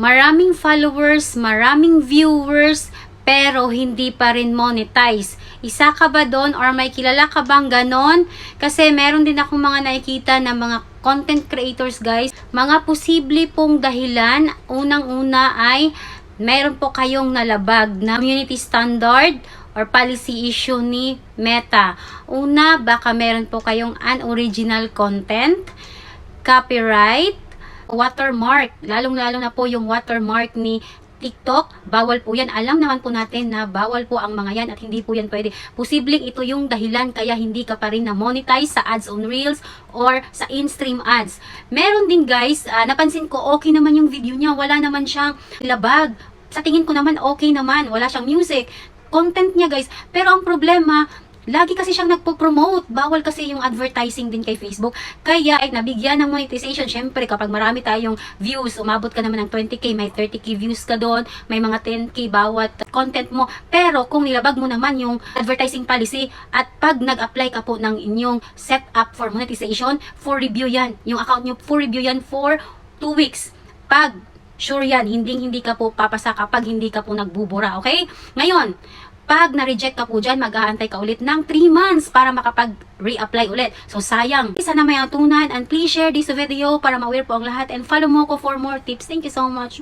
Maraming followers, maraming viewers, pero hindi pa rin monetize. Isa ka ba doon or may kilala ka bang ganon? Kasi meron din ako mga nakikita na mga content creators guys. Mga posible pong dahilan, unang-una ay meron po kayong nalabag na community standard or policy issue ni Meta. Una, baka meron po kayong unoriginal content, copyright, watermark, lalong-lalo na po yung watermark ni TikTok, bawal po yan. Alam naman po natin na bawal po ang mga yan at hindi po yan pwede. Posibleng ito yung dahilan kaya hindi ka pa rin na-monetize sa ads on Reels or sa in-stream ads. Meron din guys, ah, napansin ko okay naman yung video niya. Wala naman siyang labag. Sa tingin ko naman okay naman. Wala siyang music. Content niya guys. Pero ang problema, Lagi kasi siyang nagpo-promote. Bawal kasi yung advertising din kay Facebook. Kaya ay nabigyan ng monetization. Syempre, kapag marami tayong views, umabot ka naman ng 20k, may 30k views ka doon, may mga 10k bawat content mo. Pero kung nilabag mo naman yung advertising policy at pag nag-apply ka po ng inyong setup for monetization, for review yan. Yung account nyo, for review yan for 2 weeks. Pag Sure yan, hindi hindi ka po papasa kapag hindi ka po nagbubura, okay? Ngayon, pag na-reject ka po dyan, mag-aantay ka ulit ng 3 months para makapag-reapply ulit. So, sayang. Sana may atunan and please share this video para ma-aware po ang lahat and follow mo ko for more tips. Thank you so much.